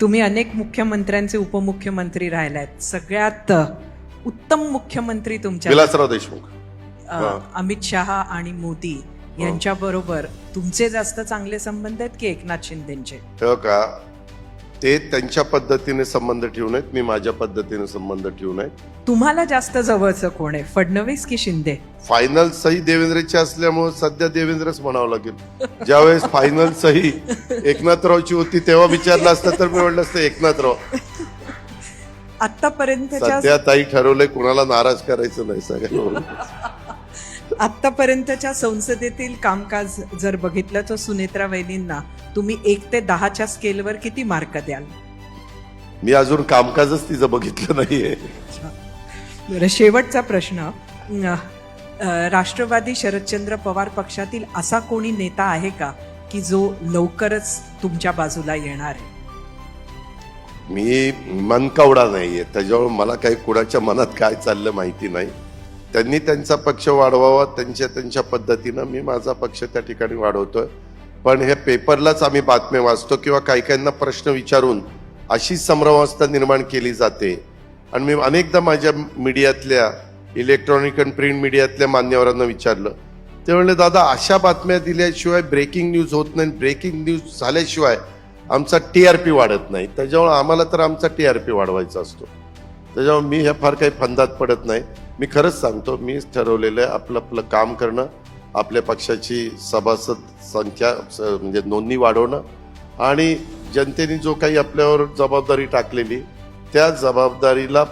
तुम्ही अनेक मुख्यमंत्र्यांचे उपमुख्यमंत्री राहिलात सगळ्यात उत्तम मुख्यमंत्री तुमच्या विलासराव देशमुख. अमित शहा आणि मोदी यांच्या बरोबर तुमचे जास्त चांगले संबंध आहेत की एकनाथ शिंदेचे? तेव्हा का? ते त्यांच्या पद्धतीने संबंध ठेवून आहेत मी माझ्या पद्धतीने संबंध ठेवून आहेत तुम्हाला जास्त जवळचं कोण आहे? फडणवीस की शिंदे? फायनल सही देवेंद्रची असल्यामुळे सध्या देवेंद्रच म्हणावं लागेल. ज्यावेळेस फायनल सही एकनाथरावची होती तेव्हा विचारलं असतं तर मी म्हटलं असतं एकनाथराव. आतापर्यंतच्या सध्या ताई ठरवलंय कुणाला नाराज करायचं नाही सगळ्यांना आतापर्यंतच्या संसदेतील कामकाज जर बघितलं तर सुनेत्रा वहिनींना तुम्ही एक ते दहाच्या स्केलवर किती मार्क द्याल? मी अजून कामकाजच तिचं बघितलं नाहीये. बरं शेवटचा प्रश्न. राष्ट्रवादी शरदचंद्र पवार पक्षातील असा कोणी नेता आहे का की जो लवकरच तुमच्या बाजूला येणार आहे? मी मनकवडा नाहीये. त्याच्यामुळे मला काही कुणाच्या मनात काय चाललं माहिती नाही. त्यांनी त्यांचा पक्ष वाढवावा त्यांच्या त्यांच्या पद्धतीनं मी माझा पक्ष त्या ठिकाणी वाढवतोय. पण हे पेपरलाच आम्ही बातम्या वाचतो किंवा काही काहींना प्रश्न विचारून अशी संभ्रमावस्था निर्माण केली जाते. आणि मी अनेकदा माझ्या मीडियातल्या इलेक्ट्रॉनिक आणि प्रिंट मीडियातल्या मान्यवरांना विचारलं. ते म्हणले दादा अशा बातम्या दिल्याशिवाय ब्रेकिंग न्यूज होत नाही. ब्रेकिंग न्यूज झाल्याशिवाय आमचा टी आर पी वाढत नाही. त्याच्यामुळे आम्हाला तर आमचा टी आर पी वाढवायचा असतो. त्याच्यामुळे मी ह्या फार काही फंदात पडत नाही. मी खरंच सांगतो मी ठरवलेलं आहे आपलं आपलं काम करणं आपल्या पक्षाची सभासद संख्या स- म्हणजे नोंदणी वाढवणं आणि जनतेने जो काही आपल्यावर जबाबदारी टाकलेली त्या जबाबदारीला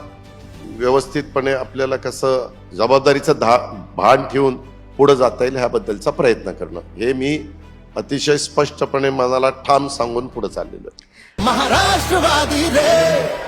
व्यवस्थितपणे आपल्याला कसं जबाबदारीचं धा भान ठेवून पुढं जाता येईल ह्याबद्दलचा प्रयत्न करणं. हे मी अतिशय स्पष्टपणे मनाला ठाम सांगून पुढे चाललेलो महाराष्ट्रवादी रे!